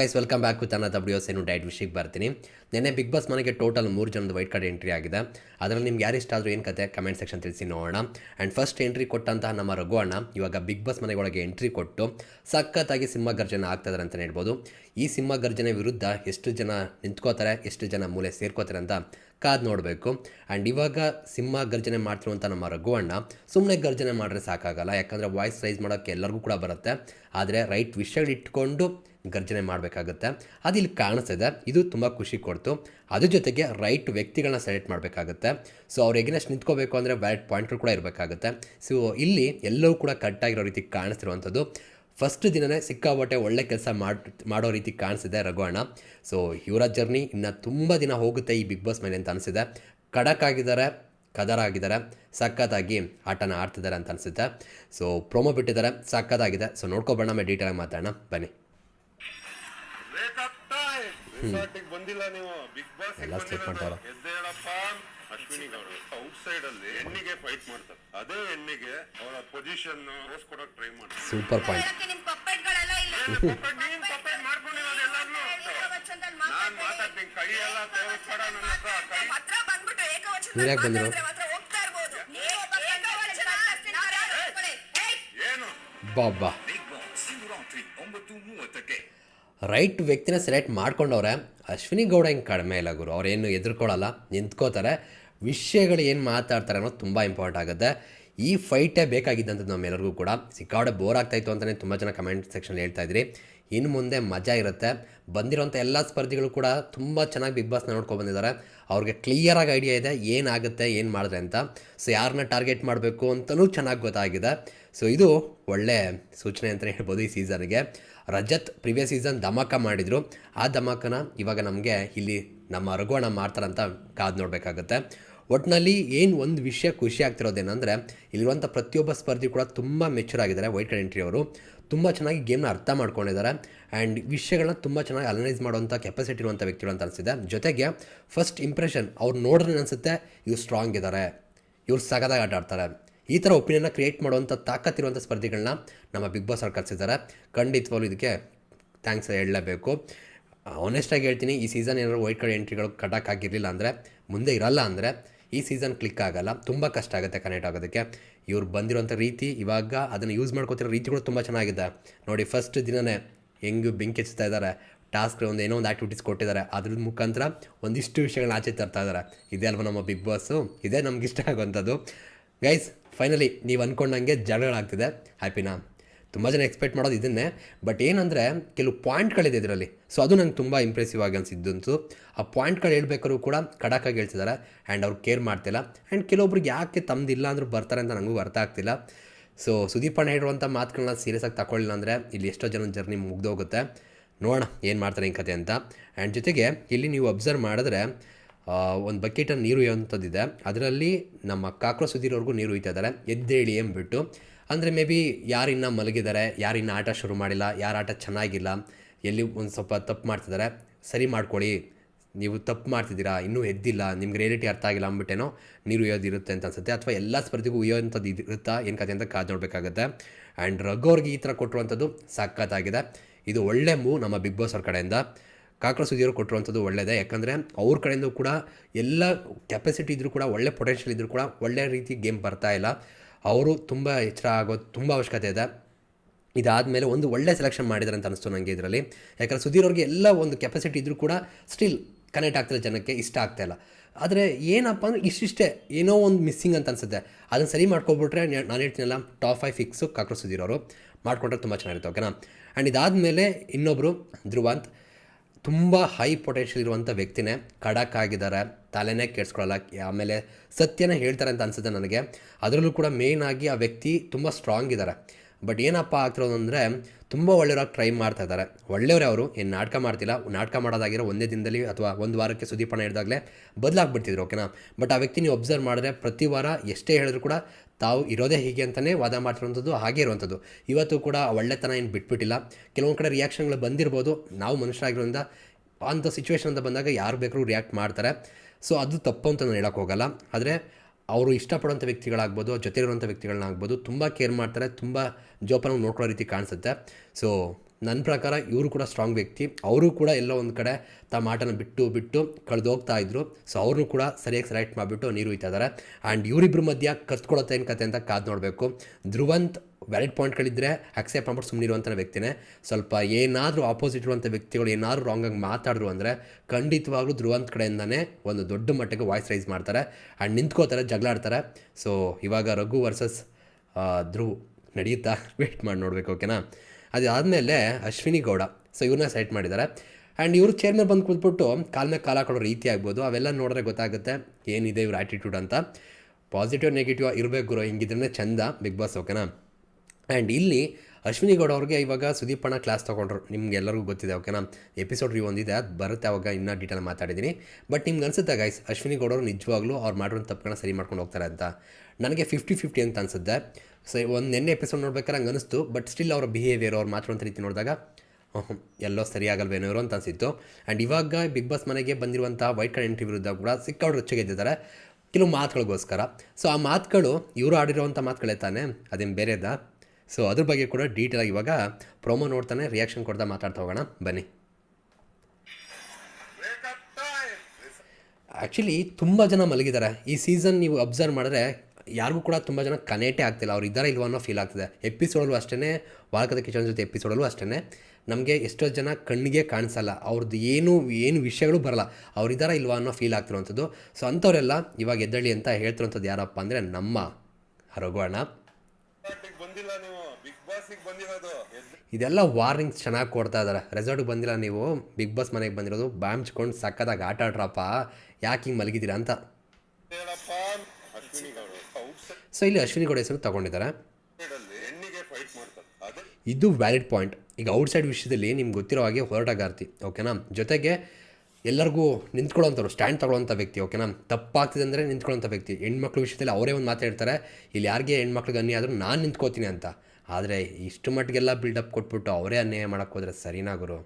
Guys welcome back with ಅನ್ನ ಏನು ಡೈಟ್ ವಿಷಯಕ್ಕೆ ಬರ್ತೀನಿ. ನಿನ್ನೆ ಬಿಗ್ ಬಾಸ್ ಮನೆಗೆ ಟೋಟಲ್ ಮೂರು ಜನದ ವೈಟ್ ಕಾರ್ಡ್ ಎಂಟ್ರಿ ಆಗಿದೆ. ಅದರಲ್ಲಿ ನಿಮ್ಗೆ ಯಾರು ಇಷ್ಟ ಆದರೂ ಏನು ಕತೆ ಕಮೆಂಟ್ ಸೆಕ್ಷನ್ ತಿಳಿಸಿ ನೋಡೋಣ. ಆ್ಯಂಡ್ ಫಸ್ಟ್ ಎಂಟ್ರಿ ಕೊಟ್ಟಂತಹ ನಮ್ಮ ರಘು ಅಣ್ಣ ಇವಾಗ ಬಿಗ್ ಬಾಸ್ ಮನೆಗೊಳಗೆ ಎಂಟ್ರಿ ಕೊಟ್ಟು ಸಖತ್ತಾಗಿ ಸಿಂಹ ಗರ್ಜನೆ ಆಗ್ತಾಯಿದ್ದಾರೆ ಅಂತಲೇ ಹೇಳ್ಬೋದು. ಈ ಸಿಂಹ ಗರ್ಜನೆ ವಿರುದ್ಧ ಎಷ್ಟು ಜನ ನಿಂತ್ಕೋತಾರೆ, ಎಷ್ಟು ಜನ ಮೂಲೆ ಸೇರ್ಕೋತಾರೆ ಅಂತ ಕಾದು ನೋಡಬೇಕು. ಆ್ಯಂಡ್ ಇವಾಗ ಸಿಂಹ ಗರ್ಜನೆ ಮಾಡ್ತಿರುವಂಥ ನಮ್ಮ ರಘು ಅಣ್ಣ ಸುಮ್ಮನೆ ಗರ್ಜನೆ ಮಾಡಿದ್ರೆ ಸಾಕಾಗಲ್ಲ. ಯಾಕಂದರೆ ವಾಯ್ಸ್ ರೈಸ್ ಮಾಡೋಕ್ಕೆ ಎಲ್ಲರಿಗೂ ಕೂಡ ಬರುತ್ತೆ. ಆದರೆ ರೈಟ್ ವಿಷಯಗಳಿಟ್ಕೊಂಡು ಗರ್ಜನೆ ಮಾಡಬೇಕಾಗುತ್ತೆ. ಅದು ಇಲ್ಲಿ ಕಾಣಿಸ್ತಿದೆ. ಇದು ತುಂಬ ಖುಷಿ ಕೊಡ್ತು. ಅದ್ರ ಜೊತೆಗೆ ರೈಟ್ ವ್ಯಕ್ತಿಗಳನ್ನ ಸೆಲೆಕ್ಟ್ ಮಾಡಬೇಕಾಗುತ್ತೆ. ಸೊ ಅವ್ರು ಎಗ್ನೆಸ್ಟ್ ನಿಂತ್ಕೋಬೇಕು ಅಂದರೆ ವ್ಯಾಲಿಡ್ ಪಾಯಿಂಟ್ಗಳು ಕೂಡ ಇರಬೇಕಾಗುತ್ತೆ. ಸೊ ಇಲ್ಲಿ ಎಲ್ಲವೂ ಕೂಡ ಕಟ್ಟಾಗಿರೋ ರೀತಿ ಕಾಣಿಸ್ತಿರುವಂಥದ್ದು. ಫಸ್ಟ್ ದಿನನೇ ಸಿಕ್ಕಾಪಟ್ಟೆ ಒಳ್ಳೆ ಕೆಲಸ ಮಾಡಿ ಮಾಡೋ ರೀತಿ ಕಾಣಿಸಿದೆ ರಘು ಅಣ್ಣ ಸೊ ಇವರ ಜರ್ನಿ ಇನ್ನು ತುಂಬ ದಿನ ಹೋಗುತ್ತೆ ಈ ಬಿಗ್ ಬಾಸ್ ಮೇಲೆ ಅಂತ ಅನಿಸಿದೆ. ಖಡಕ್ ಆಗಿದ್ದಾರೆ ಕದರ ಆಗಿದ್ದಾರೆ ಸಖತ್ತಾಗಿ ಆಟನ ಆಡ್ತಿದ್ದಾರೆ ಅಂತ ಅನಿಸುತ್ತೆ ಸೊ ಪ್ರೊಮೋ ಬಿಟ್ಟಿದ್ದಾರೆ ಸಖತ್ತಾಗಿದೆ. ಸೊ ನೋಡ್ಕೊಬೇಡ ಡೀಟೇಲ್ ಆಗಿ ಮಾತಾಡೋಣ. ಬನ್ನಿ. ಬಂದಿಲ್ಲ ನೀವು. ಬಿಗ್ ಬಾಸ್ ಎಲ್ಲ set ಮಾಡ್ತಾವ್ರೆ. ಅಶ್ವಿನಿ ಗೌಡ್ರು ಔಟ್ ಸೈಡ್ ಅಲ್ಲಿ ಹೆಣ್ಣಿಗೆ ಫೈಟ್ ಮಾಡ್ತಾರೆ. ಅದೇ ಹೆಣ್ಣಿಗೆ ಅವರ ಪೊಸಿಷನ್ ಕೊಡಕ್ ಟ್ರೈ ಮಾಡ್ತಾರೆ. ಸೂಪರ್ ಪಾಯಿಂಟ್ ಬಂದ್ರು? ಬಾಬಾ ರೈಟ್ ವ್ಯಕ್ತಿನ ಸೆಲೆಕ್ಟ್ ಮಾಡ್ಕೊಂಡವ್ರೆ ಅಶ್ವಿನಿ ಗೌಡ ಹಿಂಗೆ ಕಡಿಮೆ ಇಲ್ಲ ಗುರು. ಅವ್ರೇನು ಎದುರ್ಕೊಳ್ಳಲ್ಲ ನಿಂತ್ಕೋತಾರೆ. ವಿಷಯಗಳು ಏನು ಮಾತಾಡ್ತಾರೆ ಅನ್ನೋದು ತುಂಬ ಇಂಪಾರ್ಟೆಂಟ್ ಆಗುತ್ತೆ. ಈ ಫೈಟೇ ಬೇಕಾಗಿದ್ದಂಥದ್ದು ನಮ್ಮೆಲ್ಲರಿಗೂ ಕೂಡ. ಸಿಕ್ಕಾಡೆ ಬೋರ್ ಆಗ್ತಾಯಿತ್ತು ಅಂತಲೇ ತುಂಬ ಜನ ಕಮೆಂಟ್ ಸೆಕ್ಷನ್ ಹೇಳ್ತಾ ಇದ್ರಿ. ಇನ್ನು ಮುಂದೆ ಮಜಾ ಇರುತ್ತೆ. ಬಂದಿರೋಂಥ ಎಲ್ಲ ಸ್ಪರ್ಧಿಗಳು ಕೂಡ ತುಂಬ ಚೆನ್ನಾಗಿ ಬಿಗ್ ಬಾಸ್ನ ನೋಡ್ಕೊಂಡು ಬಂದಿದ್ದಾರೆ. ಅವ್ರಿಗೆ ಕ್ಲಿಯರಾಗಿ ಐಡಿಯಾ ಇದೆ. ಏನಾಗುತ್ತೆ ಏನು ಮಾಡಿದ್ರೆ ಅಂತ. ಸೊ ಯಾರನ್ನ ಟಾರ್ಗೆಟ್ ಮಾಡಬೇಕು ಅಂತಲೂ ಚೆನ್ನಾಗಿ ಗೊತ್ತಾಗಿದೆ. ಸೊ ಇದು ಒಳ್ಳೆ ಸೂಚನೆ ಅಂತಲೇ ಹೇಳ್ಬೋದು ಈ ಸೀಸನ್ಗೆ ರಜತ್ ಪ್ರಿವಿಯಸ್ ಸೀಸನ್ ಧಮಾಕ ಮಾಡಿದರು. ಆ ಧಮಾಕನ ಇವಾಗ ನಮಗೆ ಇಲ್ಲಿ ನಮ್ಮ ರಘುವಣ ಮಾಡ್ತಾರಂತ ಕಾದು ನೋಡಬೇಕಾಗುತ್ತೆ. ಒಟ್ಟಿನಲ್ಲಿ ಏನು ಒಂದು ವಿಷಯ ಖುಷಿ ಆಗ್ತಿರೋದೇನೆಂದರೆ ಇಲ್ಲಿರುವಂಥ ಪ್ರತಿಯೊಬ್ಬ ಸ್ಪರ್ಧಿ ಕೂಡ ತುಂಬ ಮೆಚ್ಯೂರ್ ಆಗಿದ್ದಾರೆ ವೈಟ್ ಕಾರ್ಡ್ ಎಂಟ್ರಿ ಅವರು. ತುಂಬ ಚೆನ್ನಾಗಿ ಗೇಮ್ನ ಅರ್ಥ ಮಾಡ್ಕೊಂಡಿದ್ದಾರೆ. ಆ್ಯಂಡ್ ವಿಷಯಗಳನ್ನ ತುಂಬ ಚೆನ್ನಾಗಿ ಅನಲೈಸ್ ಮಾಡುವಂಥ ಕೆಪಾಸಿಟಿ ಇರುವಂಥ ವ್ಯಕ್ತಿಗಳು ಅಂತ ಅನಿಸಿದೆ ಜೊತೆಗೆ ಫಸ್ಟ್ ಇಂಪ್ರೆಷನ್ ಅವ್ರು ನೋಡಿದ್ರೆ ಅನಿಸುತ್ತೆ ಇವ್ರು ಸ್ಟ್ರಾಂಗ್ ಇದ್ದಾರೆ ಇವ್ರು ಸಗದಾಗಿ ಆಟ ಆಡ್ತಾರೆ. ಈ ಥರ ಒಪಿನಿಯನ್ನ ಕ್ರಿಯೇಟ್ ಮಾಡುವಂಥ ತಾಕತ್ತಿರುವಂಥ ಸ್ಪರ್ಧಿಗಳನ್ನ ನಮ್ಮ ಬಿಗ್ ಬಾಸ್ ಅವ್ರು ಕರೆಸಿದ್ದಾರೆ. ಖಂಡಿತವಾಗ್ಲೂ ಇದಕ್ಕೆ ಥ್ಯಾಂಕ್ಸ್ ಹೇಳಲೇಬೇಕು. ಆನೆಸ್ಟಾಗಿ ಹೇಳ್ತೀನಿ, ಈ ಸೀಸನ್ ಏನಾದ್ರು ವೈಟ್ ಕಾರ್ಡ್ ಎಂಟ್ರಿಗಳು ಕಟಾಕ್ ಆಗಿರಲಿಲ್ಲ ಅಂದರೆ, ಮುಂದೆ ಇರಲ್ಲ ಅಂದರೆ, ಈ ಸೀಸನ್ ಕ್ಲಿಕ್ ಆಗಲ್ಲ. ತುಂಬ ಕಷ್ಟ ಆಗುತ್ತೆ ಕನೆಕ್ಟ್ ಆಗೋದಕ್ಕೆ. ಇವ್ರು ಬಂದಿರೋಂಥ ರೀತಿ, ಇವಾಗ ಅದನ್ನು ಯೂಸ್ ಮಾಡ್ಕೋತಿರೋ ರೀತಿಗಳು ತುಂಬ ಚೆನ್ನಾಗಿದೆ. ನೋಡಿ ಫಸ್ಟ್ ದಿನವೇ ಹೆಂಗೆ ಬೆಂಕಿ ಹಚ್ತಾ ಇದ್ದಾರೆ ಟಾಸ್ಕ್ ಒಂದು ಏನೋ ಒಂದು ಆ್ಯಕ್ಟಿವಿಟೀಸ್ ಕೊಟ್ಟಿದ್ದಾರೆ. ಅದ್ರ ಮುಖಾಂತರ ಒಂದಿಷ್ಟು ವಿಷಯಗಳನ್ನ ಆಚೆ ತರ್ತಾ ಇದ್ದಾರೆ ಇದೇ ಅಲ್ವಾ ನಮ್ಮ ಬಿಗ್ ಬಾಸು ಇದೇ ನಮ್ಗೆ ಇಷ್ಟ ಆಗುವಂಥದ್ದು. ಗೈಸ್ ಫೈನಲಿ ನೀವು ಅಂದ್ಕೊಂಡಂಗೆ ಜಗಳಾಗ್ತಿದೆ. ಹ್ಯಾಪಿನಾ ತುಂಬ ಜನ ಎಕ್ಸ್ಪೆಕ್ಟ್ ಮಾಡೋದು ಇದನ್ನೇ. ಬಟ್ ಏನಂದರೆ, ಕೆಲವು ಪಾಯಿಂಟ್ಗಳಿದೆ ಇದರಲ್ಲಿ. ಸೊ ಅದು ನಂಗೆ ತುಂಬ ಇಂಪ್ರೆಸಿವ್ ಆಗಿ ಅನಿಸಿದ್ದಂತು ಆ ಪಾಯಿಂಟ್ಗಳು ಹೇಳ್ಬೇಕಾದ್ರೂ ಕೂಡ ಕಡಕಾಗಿ ಹೇಳ್ತಿದ್ದಾರೆ ಆ್ಯಂಡ್ ಅವ್ರು ಕೇರ್ ಮಾಡ್ತಿಲ್ಲ. ಆ್ಯಂಡ್ ಕೆಲವೊಬ್ರಿಗೆ ಯಾಕೆ ತಮ್ಮದಿಲ್ಲ ಅಂದರೂ ಬರ್ತಾರೆ ಅಂತ ನನಗೂ ಅರ್ಥ ಆಗ್ತಿಲ್ಲ. ಸೊ ಸುದೀಪ್ ಅಣ್ಣ ಹೇಳುವಂಥ ಮಾತುಗಳನ್ನ ಸೀರಿಯಸ್ ಆಗಿ ತಗೊಳ್ಳಿಲ್ಲ ಅಂದರೆ ಇಲ್ಲಿ ಎಷ್ಟೋ ಜನ ಜರ್ನಿ ಮುಗ್ದೋಗುತ್ತೆ. ನೋಡೋಣ ಏನು ಮಾಡ್ತಾರೆ ಹಿಂಗೆ ಕತೆ ಅಂತ. ಆ್ಯಂಡ್ ಜೊತೆಗೆ ಇಲ್ಲಿ ನೀವು ಅಬ್ಸರ್ವ್ ಮಾಡಿದ್ರೆ ಒಂದು ಬಕೆಟಲ್ಲಿ ನೀರು ಇರುವಂಥದ್ದಿದೆ ಅದರಲ್ಲಿ ನಮ್ಮ ಕಾಕ್ರೋ ಸುದೀರವ್ರಿಗೂ ನೀರು ಇದ್ದಾರೆ. ಎದ್ದೇಳಿ ಎಂಬಿಟ್ಟು ಅಂದರೆ ಮೇ ಬಿ ಯಾರಿನ್ನ ಮಲಗಿದ್ದಾರೆ ಯಾರಿನ್ನ ಆಟ ಶುರು ಮಾಡಿಲ್ಲ, ಯಾರ ಆಟ ಚೆನ್ನಾಗಿಲ್ಲ, ಎಲ್ಲಿ ಒಂದು ಸ್ವಲ್ಪ ತಪ್ಪು ಮಾಡ್ತಿದ್ದಾರೆ ಸರಿ ಮಾಡ್ಕೊಳ್ಳಿ. ನೀವು ತಪ್ಪು ಮಾಡ್ತಿದ್ದೀರಾ, ಇನ್ನೂ ಎದ್ದಿಲ್ಲ, ನಿಮ್ಗೆ ರಿಯಾಲಿಟಿ ಅರ್ಥ ಆಗಿಲ್ಲ ಅಂದ್ಬಿಟ್ಟೇನೋ, ನೀರು ಉಯ್ಯೋದಿರುತ್ತೆ ಅಂತ ಅನ್ಸುತ್ತೆ. ಅಥವಾ ಎಲ್ಲ ಸ್ಪರ್ಧಿಗೂ ಉಯ್ಯೋವಂಥದ್ದು ಇರುತ್ತಾ, ಏನು ಕತೆ ಅಂತ ಕಾದು ನೋಡಬೇಕಾಗುತ್ತೆ. ಆ್ಯಂಡ್ ರಘೋರ್ಗೆ ಈ ಥರ ಕೊಟ್ಟಿರುವಂಥದ್ದು ಸಖತ್ತಾಗಿದೆ. ಇದು ಒಳ್ಳೆ ಮೂವ್ ನಮ್ಮ ಬಿಗ್ ಬಾಸ್ ಅವ್ರ ಕಡೆಯಿಂದ. ಕಾಕ್ರ ಸುದಿಯವರು ಕೊಟ್ಟಿರುವಂಥದ್ದು ಒಳ್ಳೆಯದೇ ಯಾಕಂದರೆ ಅವ್ರ ಕಡೆಯಿಂದ ಕೂಡ ಎಲ್ಲ ಕೆಪಾಸಿಟಿ ಇದ್ದರೂ ಕೂಡ, ಒಳ್ಳೆ ಪೊಟೆನ್ಷಿಯಲ್ ಇದ್ದರೂ ಕೂಡ ಒಳ್ಳೆ ರೀತಿ ಗೇಮ್ ಬರ್ತಾ ಇಲ್ಲ. ಅವರು ತುಂಬ ಎಚ್ಚರ ಆಗೋದು ತುಂಬ ಅವಶ್ಯಕತೆ ಇದೆ. ಇದಾದಮೇಲೆ ಒಂದು ಒಳ್ಳೆ ಸೆಲೆಕ್ಷನ್ ಮಾಡಿದ್ದಾರೆ ಅಂತ ಅನಿಸ್ತು ನನಗೆ ಇದರಲ್ಲಿ. ಯಾಕಂದರೆ ಸುಧೀರ್ ಅವ್ರಿಗೆ ಎಲ್ಲ ಒಂದು ಕೆಪಾಸಿಟಿ ಇದ್ದರೂ ಕೂಡ ಸ್ಟಿಲ್ ಕನೆಕ್ಟ್ ಆಗ್ತಿಲ್ಲ ಜನಕ್ಕೆ ಇಷ್ಟ ಆಗ್ತಾ ಇಲ್ಲ. ಆದರೆ ಏನಪ್ಪ ಅಂದರೆ ಇಷ್ಟಿಷ್ಟೇ, ಏನೋ ಒಂದು ಮಿಸ್ಸಿಂಗ್ ಅಂತ ಅನಿಸುತ್ತೆ. ಅದನ್ನು ಸರಿ ಮಾಡ್ಕೊಬಿಟ್ರೆ ನಾನು ಹೇಳ್ತೀನಲ್ಲ ಟಾಪ್ ಫೈವ್ ಫಿಕ್ಸು ಕಾಕ್ರ ಸುಧೀರ್ ಅವರು. ಮಾಡಿಕೊಂಡ್ರೆ ತುಂಬ ಚೆನ್ನಾಗಿರುತ್ತೆ ಓಕೆನಾ ಆ್ಯಂಡ್ ಇದಾದಮೇಲೆ ಇನ್ನೊಬ್ಬರು ಧ್ರುವಂತ್. ತುಂಬ ಹೈ ಪೊಟೆನ್ಷಿಯಲ್ ಇರುವಂಥ ವ್ಯಕ್ತಿನೇ ಖಡಕ್ ಆಗಿದ್ದಾರೆ ತಲೆನೇ ಕೆಡ್ಸ್ಕೊಳ್ಳಲ್ಲ ಆಮೇಲೆ ಸತ್ಯನೇ ಹೇಳ್ತಾರೆ ಅಂತ ಅನಿಸುತ್ತೆ ನನಗೆ. ಅದರಲ್ಲೂ ಕೂಡ ಮೇಯ್ನಾಗಿ ಆ ವ್ಯಕ್ತಿ ತುಂಬ ಸ್ಟ್ರಾಂಗ್ ಇದ್ದಾರೆ. ಬಟ್ ಏನಪ್ಪ ಆಗ್ತಿರೋದು ಅಂದರೆ ತುಂಬ ಒಳ್ಳೆಯವ್ರಾಗಿ ಟ್ರೈ ಮಾಡ್ತಾ ಇದ್ದಾರೆ. ಒಳ್ಳೆಯವರೇ ಅವರು ಏನು ನಾಟಕ ಮಾಡ್ತಿಲ್ಲ. ನಾಟಕ ಮಾಡೋದಾಗಿರೋ ಒಂದೇ ದಿನದಲ್ಲಿ ಅಥವಾ ಒಂದು ವಾರಕ್ಕೆ ಸುದೀಪಣ ಹಿಡಿದಾಗಲೇ ಬದಲಾಗ್ಬಿಡ್ತಿದ್ರು ಓಕೆನಾ ಬಟ್ ಆ ವ್ಯಕ್ತಿ ನೀವು ಒಬ್ಸರ್ವ್ ಮಾಡಿದ್ರೆ ಪ್ರತಿ ವಾರ ಎಷ್ಟೇ ಹೇಳಿದ್ರು ಕೂಡ ತಾವು ಇರೋದೇ ಹೀಗೆ ಅಂತಲೇ ವಾದ ಮಾಡ್ತಿರೋಂಥದ್ದು, ಹಾಗೆ ಇರುವಂಥದ್ದು ಇವತ್ತು ಕೂಡ ಒಳ್ಳೆತನ ಏನು ಬಿಟ್ಬಿಟ್ಟಿಲ್ಲ. ಕೆಲವೊಂದು ಕಡೆ ರಿಯಾಕ್ಷನ್ಗಳು ಬಂದಿರ್ಬೋದು. ನಾವು ಮನುಷ್ಯರಾಗಿರೋದ್ರಿಂದ ಅಂಥ ಸಿಚುವೇಶನ್ ಅಂತ ಬಂದಾಗ ಯಾರು ಬೇಕಾದ್ರೂ ರಿಯಾಕ್ಟ್ ಮಾಡ್ತಾರೆ. ಸೊ ಅದು ತಪ್ಪು ಅಂತ ನಾನು ಹೇಳೋಕ್ಕೋಗಲ್ಲ ಆದರೆ ಅವರು ಇಷ್ಟಪಡುವಂಥ ವ್ಯಕ್ತಿಗಳಾಗ್ಬೋದು ಜೊತೆ ಇರುವಂಥ ವ್ಯಕ್ತಿಗಳನ್ನಾಗ್ಬೋದು ತುಂಬ ಕೇರ್ ಮಾಡ್ತಾರೆ, ತುಂಬ ಜೋಪಾನವಾಗಿ ನೋಡ್ಕೊಳ್ಳೋ ರೀತಿ ಕಾಣಿಸುತ್ತೆ. ಸೊ ನನ್ನ ಪ್ರಕಾರ ಇವರು ಕೂಡ ಸ್ಟ್ರಾಂಗ್ ವ್ಯಕ್ತಿ. ಅವರು ಕೂಡ ಎಲ್ಲೋ ಒಂದು ಕಡೆ ತಮ್ಮ ಆಟನ ಬಿಟ್ಟು ಬಿಟ್ಟು ಕಳೆದೋಗ್ತಾ ಇದ್ರು. ಸೊ ಅವ್ರನ್ನೂ ಕೂಡ ಸರಿಯಾಗಿ ಸೆಲೆಕ್ಟ್ ಮಾಡಿಬಿಟ್ಟು ನೀರು ಇದ್ದಾರೆ ಆ್ಯಂಡ್ ಇವರಿಬ್ಬರ ಮಧ್ಯ ಕತ್ಕೊಳ್ಳುತ್ತೆ ಏನು ಕತೆ ಅಂತ ಕಾದು ನೋಡಬೇಕು. ಧ್ರುವಂತ್ ವ್ಯಾಲಿಡ್ ಪಾಯಿಂಟ್ಗಳಿದ್ದರೆ ಅಕ್ಸೆಪ್ಟ್ ಮಾಡ್ಬಿಟ್ಟು ಸುಮ್ಮನಿರುವಂಥ ವ್ಯಕ್ತಿನೇ. ಸ್ವಲ್ಪ ಏನಾದರೂ ಆಪೋಸಿಟ್ ಇರುವಂಥ ವ್ಯಕ್ತಿಗಳು ಏನಾದರೂ ರಾಂಗಾಗಿ ಮಾತಾಡಿದ್ರು ಅಂದರೆ ಖಂಡಿತವಾಗ್ಲೂ ಧ್ರುವಂತ ಕಡೆಯಿಂದನೇ ಒಂದು ದೊಡ್ಡ ಮಟ್ಟಿಗೆ ವಾಯ್ಸ್ ರೈಸ್ ಮಾಡ್ತಾರೆ. ಆ್ಯಂಡ್ ನಿಂತ್ಕೋತಾರೆ, ಜಗಳ ಆಡ್ತಾರೆ. ಸೊ ಇವಾಗ ರಘು ವರ್ಸಸ್ ಧ್ರುವ್ ನಡೆಯುತ್ತಾ? ವೇಟ್ ಮಾಡಿ ನೋಡಬೇಕು ಓಕೆನಾ ಅದಾದಮೇಲೆ ಅಶ್ವಿನಿ ಗೌಡ. ಸೊ ಇವ್ರನ್ನ ಸೆಲೆಕ್ಟ್ ಮಾಡಿದ್ದಾರೆ. ಆ್ಯಂಡ್ ಇವರು ಚೇರ್ ಮೇಲೆ ಬಂದು ಕೂತ್ಬಿಟ್ಟು ಕಾಲ ಮೇಲೆ ಕಾಲ ಹಾಕೊಳ್ಳೋ ರೀತಿ ಆಗ್ಬೋದು. ಅವೆಲ್ಲ ನೋಡಿದ್ರೆ ಗೊತ್ತಾಗುತ್ತೆ ಏನಿದೆ ಇವ್ರ ಆ್ಯಟಿಟ್ಯೂಡ್ ಅಂತ. ಪಾಸಿಟಿವ್ ನೆಗೆಟಿವ್ ಇರಬೇಕು ಗುರು ಹಿಂಗಿದ್ರೆ ಚಂದ ಬಿಗ್ ಬಾಸ್ ಓಕೆನಾ ಆ್ಯಂಡ್ ಇಲ್ಲಿ ಅಶ್ವಿನಿ ಗೌಡ ಅವ್ರಿಗೆ ಇವಾಗ ಸುದೀಪ್ ಅಣ್ಣ ಕ್ಲಾಸ್ ತೊಗೊಂಡ್ರು. ನಿಮ್ಗೆ ಎಲ್ಲರಿಗೂ ಗೊತ್ತಿದೆ ಓಕೆನಾ ಎಪಿಸೋಡ್ ರಿವ್ ಒಂದಿದೆ, ಅದು ಬರುತ್ತೆ, ಅವಾಗ ಇನ್ನೂ ಡೀಟೇಲ್ ಮಾತಾಡಿದ್ದೀನಿ ಬಟ್ ನಿಮ್ಗೆ ಅನಿಸುತ್ತೆ ಗೈಸ್ ಅಶ್ವಿನಿ ಗೌಡ ಅವರು ನಿಜವಾಗ್ಲೂ ಅವ್ರು ಮಾಡಿರೋ ತಪ್ಪುಗಳನ್ನ ಸರಿ ಮಾಡ್ಕೊಂಡು ಹೋಗ್ತಾರೆ ಅಂತ? ನನಗೆ ಫಿಫ್ಟಿ ಫಿಫ್ಟಿ ಅಂತ ಅನಿಸುತ್ತೆ. ಸೊ ಒಂದು ನೆನ್ನೆ ಎಪಿಸೋಡ್ ನೋಡ್ಬೇಕಾದ್ರೆ ಹಂಗೆ ಅನಿಸ್ತು ಬಟ್ ಸ್ಟಿಲ್ ಅವ್ರ ಬಿಹೇವಿಯರ್ ಅವ್ರು ಮಾತಾಡುವಂಥ ರೀತಿ ನೋಡಿದಾಗ ಎಲ್ಲೋ ಸರಿಯಾಗಲ್ವೇನೋ ಅಂತ ಅನಿಸಿತ್ತು. ಆ್ಯಂಡ್ ಇವಾಗ ಬಿಗ್ ಬಾಸ್ ಮನೆಗೆ ಬಂದಿರುವಂಥ ವೈಟ್ ಕಾರ್ಡ್ ಎಂಟ್ರಿ ವಿರುದ್ಧ ಕೂಡ ರುಚಿ ಗೆದ್ದಿದ್ದಾರೆ ಕೆಲವು ಮಾತುಗಳಿಗೋಸ್ಕರ. ಸೊ ಆ ಮಾತುಗಳು ಇವರು ಆಡಿರುವಂಥ ಮಾತುಗಳೇ ತಾನೇ? ಅದೇನು ಬೇರೆದಾ? ಸೊ ಅದ್ರ ಬಗ್ಗೆ ಕೂಡ ಡೀಟೇಲಾಗಿ ಇವಾಗ ಪ್ರೊಮೋ ನೋಡ್ತಾನೆ ರಿಯಾಕ್ಷನ್ ಕೊಡ್ತಾ ಮಾತಾಡ್ತಾ ಹೋಗೋಣ. ಬನ್ನಿ. ಆ್ಯಕ್ಚುಲಿ ತುಂಬ ಜನ ಮಲಗಿದ್ದಾರೆ. ಈ ಸೀಸನ್ ನೀವು ಅಬ್ಸರ್ವ್ ಮಾಡಿದ್ರೆ ಯಾರಿಗೂ ಕೂಡ ತುಂಬ ಜನ ಕನೆಕ್ಟೇ ಆಗ್ತಿಲ್ಲ. ಅವ್ರು ಇದ್ದಾರೆ ಇಲ್ವ ಅನ್ನೋ ಫೀಲ್ ಆಗ್ತಿದೆ. ಎಪಿಸೋಡಲ್ಲೂ ಅಷ್ಟೇ ವಾಲ್ಕದ ಕಿಚನ್ ಜೊತೆ ಎಪಿಸೋಡಲ್ಲೂ ಅಷ್ಟೇ ನಮಗೆ ಎಷ್ಟೋ ಜನ ಕಣ್ಣಿಗೆ ಕಾಣಿಸಲ್ಲ. ಅವ್ರದ್ದು ಏನು ಏನು ವಿಷಯಗಳು ಬರಲ್ಲ. ಅವ್ರಿದ್ದಾರಾ ಇಲ್ವಾ ಅನ್ನೋ ಫೀಲ್ ಆಗ್ತಿರೋವಂಥದ್ದು. ಸೊ ಅಂಥವರೆಲ್ಲ ಇವಾಗ ಎದ್ದಳ್ಳಿ ಅಂತ ಹೇಳ್ತಿರೋಂಥದ್ದು ಯಾರಪ್ಪ ಅಂದರೆ ನಮ್ಮ ರಘುವಣ್ಣ ಇದೆಲ್ಲ ವಾರ್ನಿಂಗ್ಸ್ ಚೆನ್ನಾಗಿ ಕೊಡ್ತಾ ಇದ್ದಾರೆ ರೆಸಾರ್ಟ್ಗೆ ಬಂದಿಲ್ಲ ನೀವು ಬಿಗ್ ಬಾಸ್ ಮನೆಗೆ ಬಂದಿರೋದು. ಬ್ಯಾಮ್ಚ್ಕೊಂಡು ಸಕ್ಕದಾಗಿ ಆಟ ಆಡ್ರಪ್ಪ. ಯಾಕೆ ಹಿಂಗೆ ಮಲಗಿದ್ದೀರಾ ಅಂತ. ಸೊ ಇಲ್ಲಿ ಅಶ್ವಿನಿ ಗೌಡ ಹೆಸರು ತಗೊಂಡಿದ್ದಾರೆ. ಇದು ವ್ಯಾಲಿಡ್ ಪಾಯಿಂಟ್ ಈಗ ಔಟ್ಸೈಡ್ ವಿಷಯದಲ್ಲಿ ನಿಮ್ಗೆ ಗೊತ್ತಿರೋ ಹಾಗೆ ಹೋರಾಟಗಾರ್ತಿ ಓಕೆನಾ ಜೊತೆಗೆ ಎಲ್ಲರಿಗೂ ನಿಂತ್ಕೊಳ್ಳೋಂಥವ್ರು ಸ್ಟ್ಯಾಂಡ್ ತಗೊಳ್ಳೋಂಥ ವ್ಯಕ್ತಿ ಓಕೆನಾ ತಪ್ಪಾಗ್ತಿದೆ ಅಂದರೆ ನಿಂತ್ಕೊಳ್ಳೋಂಥ ವ್ಯಕ್ತಿ. ಹೆಣ್ಮಕ್ಳ ವಿಷಯದಲ್ಲಿ ಅವರೇ ಒಂದು ಮಾತಾಡ್ತಾರೆ ಇಲ್ಲಿ ಯಾರಿಗೆ ಹೆಣ್ಮಕ್ಳಿಗೆ ಅನ್ಯ ಆದರೂ ನಾನು ನಿಂತ್ಕೋತೀನಿ ಅಂತ. ಆದರೆ ಇಷ್ಟು ಮಟ್ಟಿಗೆಲ್ಲ ಬಿಲ್ಡಪ್ ಕೊಟ್ಬಿಟ್ಟು ಅವರೇ ಅನ್ಯಾಯ ಮಾಡೋಕ್ಕೆ ಹೋದರೆ ಸರಿನಾ ಗುರು?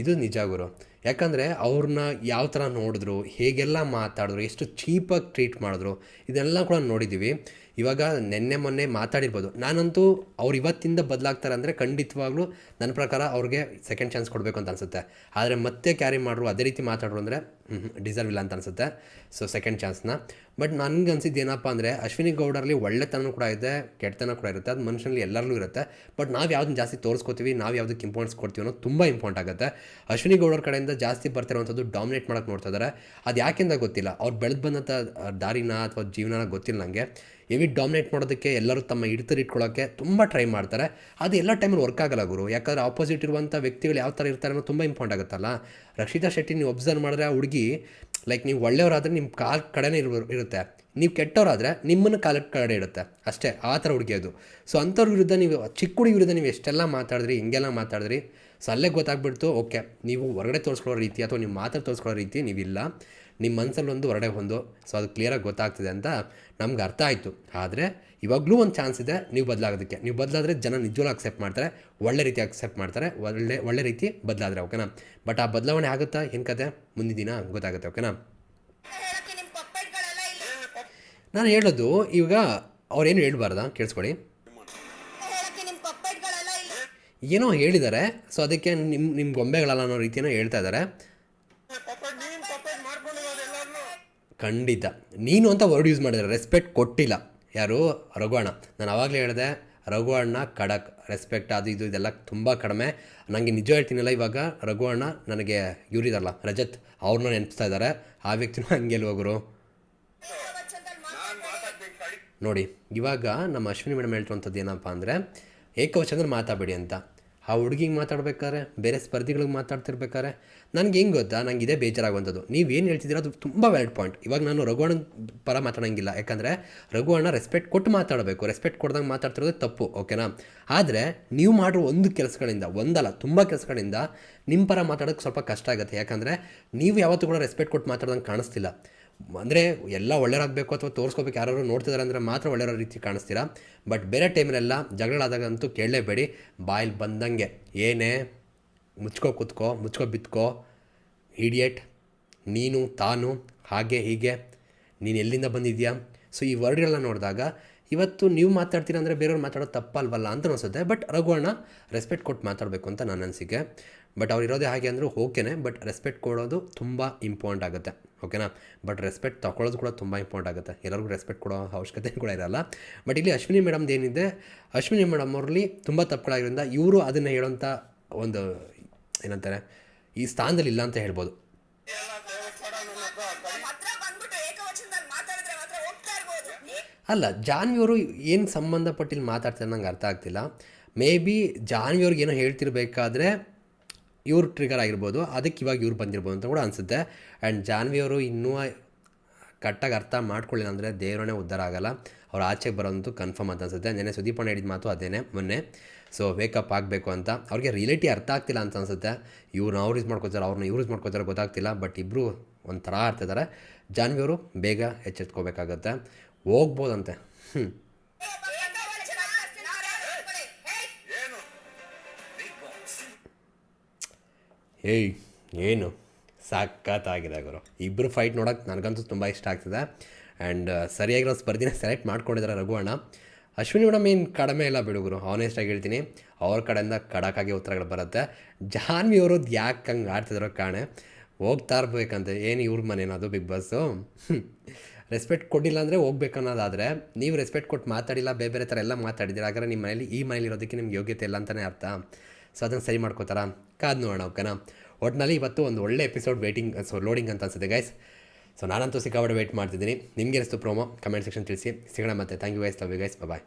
ಇದು ನಿಜ ಗುರು. ಯಾಕಂದರೆ ಅವ್ರನ್ನ ಯಾವ ಥರ ನೋಡಿದ್ರು ಹೇಗೆಲ್ಲ ಮಾತಾಡಿದ್ರು ಎಷ್ಟು ಚೀಪಾಗಿ ಟ್ರೀಟ್ ಮಾಡಿದ್ರು ಇದೆಲ್ಲ ಕೂಡ ನೋಡಿದ್ದೀವಿ ಇವಾಗ ನಿನ್ನೆ ಮೊನ್ನೆ ಮಾತಾಡಿರ್ಬೋದು. ನಾನಂತೂ ಅವ್ರು ಇವತ್ತಿಂದ ಬದಲಾಗ್ತಾರೆ ಅಂದರೆ ಖಂಡಿತವಾಗ್ಲೂ ನನ್ನ ಪ್ರಕಾರ ಅವ್ರಿಗೆ ಸೆಕೆಂಡ್ ಚಾನ್ಸ್ ಕೊಡಬೇಕು ಅಂತ ಅನಿಸುತ್ತೆ. ಆದರೆ ಮತ್ತೆ ಕ್ಯಾರಿ ಮಾಡಿದ್ರು ಅದೇ ರೀತಿ ಮಾತಾಡ್ರು ಅಂದರೆ ಡಿಸರ್ವ್ ಇಲ್ಲ ಅಂತ ಅನಿಸುತ್ತೆ. ಸೊ ಸೆಕೆಂಡ್ ಚಾನ್ಸ್ನ ಬಟ್ ನನಗೆ ಅನ್ಸಿದ್ದು ಏನಪ್ಪ ಅಂದರೆ, ಅಶ್ವಿನಿ ಗೌಡರಲ್ಲಿ ಒಳ್ಳೆತನ ಕೂಡ ಇದೆ, ಕೆಟ್ಟತನ ಕೂಡ ಇರುತ್ತೆ. ಅದು ಮನುಷ್ಯನಲ್ಲಿ ಎಲ್ಲರಲ್ಲೂ ಇರುತ್ತೆ. ಬಟ್ ನಾವು ಯಾವ್ದನ್ನ ಜಾಸ್ತಿ ತೋರಿಸ್ಕೋತೀವಿ, ನಾವು ಯಾವುದಕ್ಕೆ ಇಂಪಾರ್ಟೆನ್ಸ್ ಕೊಡ್ತೀವಿ ಅನ್ನೋದು ತುಂಬ ಇಂಪಾರ್ಟೆಂಟ್ ಆಗುತ್ತೆ. ಅಶ್ವಿನಿ ಗೌಡರ ಕಡೆಯಿಂದ ಜಾಸ್ತಿ ಬರ್ತಿರೋವಂಥದ್ದು ಡಾಮಿನೇಟ್ ಮಾಡೋಕ್ಕೆ ನೋಡ್ತಾ ಇದ್ದಾರೆ ಅದು ಯಾಕೆಂದ ಗೊತ್ತಿಲ್ಲ. ಅವ್ರು ಬೆಳೆದು ಬಂದಂಥ ದಾರಿನ ಅಥವಾ ಜೀವನನ ಗೊತ್ತಿಲ್ಲ ನನಗೆ ಹೆವಿ ಡಾಮಿನೇಟ್ ಮಾಡೋದಕ್ಕೆ ಎಲ್ಲರೂ ತಮ್ಮ ಹಿಡಿತರು ಇಟ್ಕೊಳ್ಳೋಕ್ಕೆ ತುಂಬ ಟ್ರೈ ಮಾಡ್ತಾರೆ. ಅದು ಎಲ್ಲ ಟೈಮಲ್ಲಿ ವರ್ಕ್ ಆಗಲ್ಲ ಗುರು. ಯಾಕಂದರೆ ಆಪೋಸಿಟ್ ಇರುವಂಥ ವ್ಯಕ್ತಿಗಳು ಯಾವ ಥರ ಇರ್ತಾರೆ ಅನ್ನೋದು ತುಂಬ ಇಂಪಾರ್ಟೆಂಟ್ ಆಗುತ್ತಲ್ಲ. ರಕ್ಷಿತಾ ಶೆಟ್ಟಿ ನೀವು ಒಬ್ಸರ್ವ್ ಮಾಡಿದ್ರೆ ಆ ಹುಡುಗಿ ಲೈಕ್ ನೀವು ಒಳ್ಳೆಯವರಾದರೆ ನಿಮ್ಮ ಕಾಲ್ ಕಡೆನೇ ಇರು ಇರುತ್ತೆ. ನೀವು ಕೆಟ್ಟವರಾದರೆ ನಿಮ್ಮನ್ನು ಕಾಲ ಕಡೆ ಇಡುತ್ತೆ. ಅಷ್ಟೇ, ಆ ಥರ ಹುಡುಗಿ ಅದು. ಸೊ ಅಂಥವ್ರ ವಿರುದ್ಧ ನೀವು, ಚಿಕ್ಕ ಹುಡುಗಿ ವಿರುದ್ಧ ನೀವು ಎಷ್ಟೆಲ್ಲ ಮಾತಾಡಿದ್ರಿ, ಹಿಂಗೆಲ್ಲ ಮಾತಾಡಿದ್ರಿ ಸೊ ಅಲ್ಲೇ ಗೊತ್ತಾಗ್ಬಿಡ್ತು ಓಕೆ ನೀವು ಹೊರಗಡೆ ತೋರಿಸ್ಕೊಳ್ಳೋ ರೀತಿ ಅಥವಾ ನೀವು ಮಾತಾಡಿ ತೋರಿಸ್ಕೊಳ್ಳೋ ರೀತಿ ನೀವಿಲ್ಲ. ನಿಮ್ಮ ಮನಸ್ಸಲ್ಲಿ ಒಂದು ಹೊರಡೆ ಒಂದು ಸೊ ಅದು ಕ್ಲಿಯರಾಗಿ ಗೊತ್ತಾಗ್ತಿದೆ ಅಂತ ನಮ್ಗೆ ಅರ್ಥ ಆಯಿತು. ಆದರೆ, ಇವಾಗಲೂ ಒಂದು ಚಾನ್ಸ್ ಇದೆ ನೀವು ಬದಲಾಗೋದಕ್ಕೆ. ನೀವು ಬದಲಾದರೆ ಜನ ನಿಜವಾಗ್ಲೂ ಅಕ್ಸೆಪ್ಟ್ ಮಾಡ್ತಾರೆ, ಒಳ್ಳೆ ರೀತಿ ಅಕ್ಸೆಪ್ಟ್ ಮಾಡ್ತಾರೆ, ಒಳ್ಳೆ ಒಳ್ಳೆ ರೀತಿ ಬದಲಾದರೆ ಓಕೆನಾ ಬಟ್ ಆ ಬದಲಾವಣೆ ಆಗುತ್ತಾ? ಏನು ಕತೆ? ಮುಂದಿನ ದಿನ ಗೊತ್ತಾಗುತ್ತೆ ಓಕೆನಾ ನಾನು ಹೇಳೋದು, ಇವಾಗ ಅವ್ರೇನು ಹೇಳ್ಬಾರ್ದಾ? ಕೇಳಿಸ್ಕೊಳ್ಳಿ ಏನೋ ಹೇಳಿದ್ದಾರೆ ಸೊ ಅದಕ್ಕೆ ನಿಮ್ಮ ನಿಮ್ಮ ಗೊಂಬೆಗಳಲ್ಲ ಅನ್ನೋ ರೀತಿಯೂ ಹೇಳ್ತಾ ಇದ್ದಾರೆ ಖಂಡಿತ. ನೀನು ಅಂತ ವರ್ಡ್ ಯೂಸ್ ಮಾಡಿದ್ರೆ ರೆಸ್ಪೆಕ್ಟ್ ಕೊಟ್ಟಿಲ್ಲ. ಯಾರು? ರಘುವಣ್ಣ. ನಾನು ಆವಾಗಲೇ ಹೇಳಿದೆ, ರಘುವಣ್ಣ ಖಡಕ್. ರೆಸ್ಪೆಕ್ಟ್ ಅದು ಇದು ಇದೆಲ್ಲ ತುಂಬ ಕಡಿಮೆ. ನನಗೆ ನಿಜ ಹೇಳ್ತೀನಲ್ಲ ಇವಾಗ, ರಘುವಣ್ಣ ನನಗೆ ಇವರಿದಾರಲ್ಲ, ರಜತ್. ಅವ್ರನ್ನ ನೆನಪಿಸ್ತಾ ಇದ್ದಾರೆ ಆ ವ್ಯಕ್ತಿನೂ ಹಂಗೆ ಎಲ್ಲಿ ಗುರು? ಏಕವಚನದಲ್ಲಿ ನಾನ್ ಮಾತಾಡ್ಬೇಡಿ. ಮಾತಾಡ್ತೀನಿ ಕೈ ನೋಡಿ, ಇವಾಗ ನಮ್ಮ ಅಶ್ವಿನಿ ಮೇಡಮ್ ಹೇಳ್ತಿರುವಂಥದ್ದು ಏನಪ್ಪ ಅಂದರೆ, ಏಕವಚನದಲ್ಲಿ ಮಾತಾಡಬೇಡಿ ಅಂತ. ಆ ಹುಡುಗಿಗೆ ಮಾತಾಡ್ಬೇಕಾದ್ರೆ, ಬೇರೆ ಸ್ಪರ್ಧಿಗಳಿಗೆ ಮಾತಾಡ್ತಿರ್ಬೇಕಾದ್ರೆ ನನಗೆ ಹೆಂಗೆ ಗೊತ್ತಾ? ನನಗೆ ಇದೇ ಬೇಜಾರಾಗುವಂಥದ್ದು. ನೀವೇನು ಹೇಳ್ತಿದ್ದೀರ? ಅದು ತುಂಬ ವ್ಯಾಲಿಡ್ ಪಾಯಿಂಟ್ ಇವಾಗ ನಾನು ರಘುವಣ್ಣನ ಪರ ಮಾತಾಡೋಂಗಿಲ್ಲ. ಯಾಕಂದರೆ ರಘುವಣ್ಣ ರೆಸ್ಪೆಕ್ಟ್ ಕೊಟ್ಟು ಮಾತಾಡಬೇಕು. ರೆಸ್ಪೆಕ್ಟ್ ಕೊಡ್ದಂಗೆ ಮಾತಾಡ್ತಿರೋದು ತಪ್ಪು ಓಕೆನಾ ಆದರೆ ನೀವು ಮಾಡಿರೋ ಒಂದು ಕೆಲಸಗಳಿಂದ, ಒಂದಲ್ಲ, ತುಂಬ ಕೆಲಸಗಳಿಂದ ನಿಮ್ಮ ಪರ ಮಾತಾಡೋಕ್ಕೆ ಸ್ವಲ್ಪ ಕಷ್ಟ ಆಗುತ್ತೆ. ಯಾಕಂದರೆ ನೀವು ಯಾವತ್ತೂ ಕೂಡ ರೆಸ್ಪೆಕ್ಟ್ ಕೊಟ್ಟು ಮಾತಾಡ್ದಂಗೆ ಕಾಣಿಸ್ತಿಲ್ಲ. ಅಂದರೆ ಎಲ್ಲ ಒಳ್ಳೆಯರಾಗಬೇಕು ಅಥವಾ ತೋರಿಸ್ಕೋಬೇಕು ಯಾರು ನೋಡ್ತಿದ್ದಾರೆ ಅಂದರೆ ಮಾತ್ರ ಒಳ್ಳೆಯರೋ ರೀತಿ ಕಾಣಿಸ್ತೀರಾ? ಬಟ್ ಬೇರೆ ಟೈಮ್ನೆಲ್ಲ ಜಗಳಾದಾಗ ಅಂತೂ ಕೇಳಲೇಬೇಡಿ. ಬಾಯಲ್ಲಿ ಬಂದಂಗೆ. ಏನೇ? ಮುಚ್ಕೋ ಕೂತ್ಕೋ, ಮುಚ್ಕೋ ಬಿತ್ಕೋ. ಇಡಿಯಟ್ ನೀನು, ತಾನು, ಹಾಗೆ, ಹೀಗೆ. ನೀನು ಎಲ್ಲಿಂದ ಬಂದಿದ್ಯಾ? ಸೊ ಈ ವರ್ಡ್ಗಳನ್ನ ನೋಡಿದಾಗ ಇವತ್ತು ನೀವು ಮಾತಾಡ್ತೀರ ಅಂದರೆ ಬೇರೆಯವ್ರು ಮಾತಾಡೋದು ತಪ್ಪಲ್ವಲ್ಲ ಅಂತ ಅನಿಸುತ್ತೆ. ಬಟ್ ರಘುವಣ್ಣ ರೆಸ್ಪೆಕ್ಟ್ ಕೊಟ್ಟು ಮಾತಾಡಬೇಕು ಅಂತ ನನ್ನ ಅನಿಸಿಕೆ. ಬಟ್ ಅವ್ರು ಇರೋದೇ ಹಾಗೆ ಅಂದರೂ ಓಕೆನೆ, ಬಟ್ ರೆಸ್ಪೆಕ್ಟ್ ಕೊಡೋದು ತುಂಬ ಇಂಪಾರ್ಟೆಂಟ್ ಆಗುತ್ತೆ, ಓಕೆನಾ? ಬಟ್ ರೆಸ್ಪೆಕ್ಟ್ ತೊಗೊಳ್ಳೋದು ಕೂಡ ತುಂಬ ಇಂಪಾರ್ಟೆಂಟ್ ಆಗುತ್ತೆ. ಎಲ್ಲರಿಗೂ ರೆಸ್ಪೆಕ್ಟ್ ಕೊಡೋ ಅವಶ್ಯಕತೆ ಕೂಡ ಇರಲ್ಲ. ಬಟ್ ಇಲ್ಲಿ ಅಶ್ವಿನಿ ಮೇಡಮ್ದು ಏನಿದೆ, ಅಶ್ವಿನಿ ಮೇಡಮ್ ಅವ್ರಲ್ಲಿ ತುಂಬ ತಪ್ಪುಗಳಾಗಿರೋದ್ರಿಂದ ಇವರು ಅದನ್ನು ಹೇಳೋಂಥ ಒಂದು ಏನಂತಾರೆ, ಈ ಸ್ಥಾನದಲ್ಲಿ ಇಲ್ಲ ಅಂತ ಹೇಳ್ಬೋದು. ಅಲ್ಲ ಜಾನ್ವಿಯವರು ಏನು ಸಂಬಂಧಪಟ್ಟಿಲ್ಲಿ ಮಾತಾಡ್ತಾರೆ ನಂಗೆ ಅರ್ಥ ಆಗ್ತಿಲ್ಲ. ಮೇ ಬಿ ಜಾನ್ವಿಯವ್ರಿಗೆ ಏನೋ ಹೇಳ್ತಿರ್ಬೇಕಾದ್ರೆ ಇವ್ರು ಟ್ರಿಗರ್ ಆಗಿರ್ಬೋದು, ಅದಕ್ಕೆ ಇವಾಗ ಇವ್ರು ಬಂದಿರ್ಬೋದು ಅಂತ ಕೂಡ ಅನಿಸುತ್ತೆ. ಆ್ಯಂಡ್ ಜಾನ್ವಿಯವರು ಇನ್ನೂ ಕರೆಕ್ಟಾಗಿ ಅರ್ಥ ಮಾಡ್ಕೊಳ್ಳಿಲ್ಲ ಅಂದರೆ ದೇವರೇ ಉದ್ಧಾರ ಆಗಲ್ಲ. ಅವ್ರು ಆಚೆಗೆ ಬರೋದಂತೂ ಕನ್ಫರ್ಮ್ ಅಂತ ಅನಿಸುತ್ತೆ. ನೆನ್ನೆ ಸುದೀಪಣ್ಣ ಹೇಳಿದ ಮಾತು ಅದೇನೆ ಮೊನ್ನೆ. ಸೊ ವೇಕಪ್ ಆಗಬೇಕು ಅಂತ. ಅವ್ರಿಗೆ ರಿಯಾಲಿಟಿ ಅರ್ಥ ಆಗ್ತಿಲ್ಲ ಅಂತ ಅನಿಸುತ್ತೆ. ಇವ್ರನ್ನ ಅವ್ರು ಯೂಸ್ ಮಾಡ್ಕೋತಾರೆ ಅವ್ರನ್ನ ಇವ್ರು ಯೂಸ್ ಮಾಡ್ಕೋತಾರೆ ಗೊತ್ತಾಗ್ತಿಲ್ಲ ಬಟ್ ಇಬ್ಬರು ಒಂಥರ ಆಡ್ತಿದ್ದಾರೆ ಜಾನ್ವಿಯವರು ಬೇಗ ಎಚ್ಚೆತ್ಕೋಬೇಕಾಗತ್ತೆ. ಹೋಗ್ಬೋದಂತೆ. ಹ್ಞೂ ಏಯ್, ಏನು? ಸಾಕತ್ತಾಗಿದೆ ಗುರು. ಇಬ್ಬರು ಫೈಟ್ ನೋಡೋಕೆ ನನಗಂತೂ ತುಂಬ ಇಷ್ಟ ಆಗ್ತಿದೆ. ಆ್ಯಂಡ್ ಸರಿಯಾಗಿರೋ ಸ್ಪರ್ಧಿನ ಸೆಲೆಕ್ಟ್ ಮಾಡ್ಕೊಂಡಿದ್ದಾರೆ ರಘುವಣ್ಣ ಅಶ್ವಿನಿ ಮೇಡಮ್ ಏನು ಕಡಿಮೆ ಇಲ್ಲ ಬಿಡುಗರು ಆನೆಸ್ಟಾಗಿ ಹೇಳ್ತೀನಿ. ಅವ್ರ ಕಡೆಯಿಂದ ಕಡಕಾಗಿ ಉತ್ತರಗಳು ಬರುತ್ತೆ. ಜಾನ್ವಿ ಅವರು ಯಾಕೆ ಹಂಗೆ ಆಡ್ತಿದಾರೋ ಕಾಣೆ? ಹೋಗ್ತಾ ಇರ್ಬೇಕಂತೆ. ಏನು ಇವ್ರ ಮನೇನದು ಬಿಗ್ ಬಾಸು ರೆಸ್ಪೆಕ್ಟ್ ಕೊಟ್ಟಿಲ್ಲ ಅಂದರೆ ಹೋಗ್ಬೇಕು ಅನ್ನೋದಾದರೆ ನೀವು ರೆಸ್ಪೆಕ್ಟ್ ಕೊಟ್ಟು ಮಾತಾಡಿಲ್ಲ, ಬೇರೆ ಬೇರೆ ಥರ ಎಲ್ಲ ಮಾತಾಡಿದ್ದೀರ? ಹಾಗಾದ್ರೆ ನಿಮ್ಮ ಮನೇಲಿ ಈ ಮನೇಲಿ ಇರೋದಕ್ಕೆ ನಿಮ್ಗೆ ಯೋಗ್ಯತೆ ಇಲ್ಲ ಅಂತಲೇ ಅರ್ಥ. ಸೊ ಅದನ್ನು ಸರಿ ಮಾಡ್ಕೋತಾರ? ಕಾದು ನೋಡೋಣ, ಓಕೆನಾ? ಒಟ್ಟಿನಲ್ಲಿ ಇವತ್ತು ಒಂದು ಒಳ್ಳೆ ಎಪಿಸೋಡ್ ವೇಟಿಂಗ್ ಸೊ ಲೋಡಿಂಗ್ ಅಂತ ಅನ್ಸುತ್ತೆ ಗೈಸ್ ಸೊ ನಾನಂತೂ ಸಿಕ್ಕಾಪಟ್ಟೆ ವೇಟ್ ಮಾಡ್ತಿದ್ದೀನಿ. ನಿಮಗೆ ಅನಿಸ್ತು ಪ್ರೋಮೋ ಕಮೆಂಟ್ ಸೆಕ್ಷನ್ ತಿಳಿಸಿ. ಸಿಗೋಣ ಮತ್ತೆ. Thank you guys love you guys bye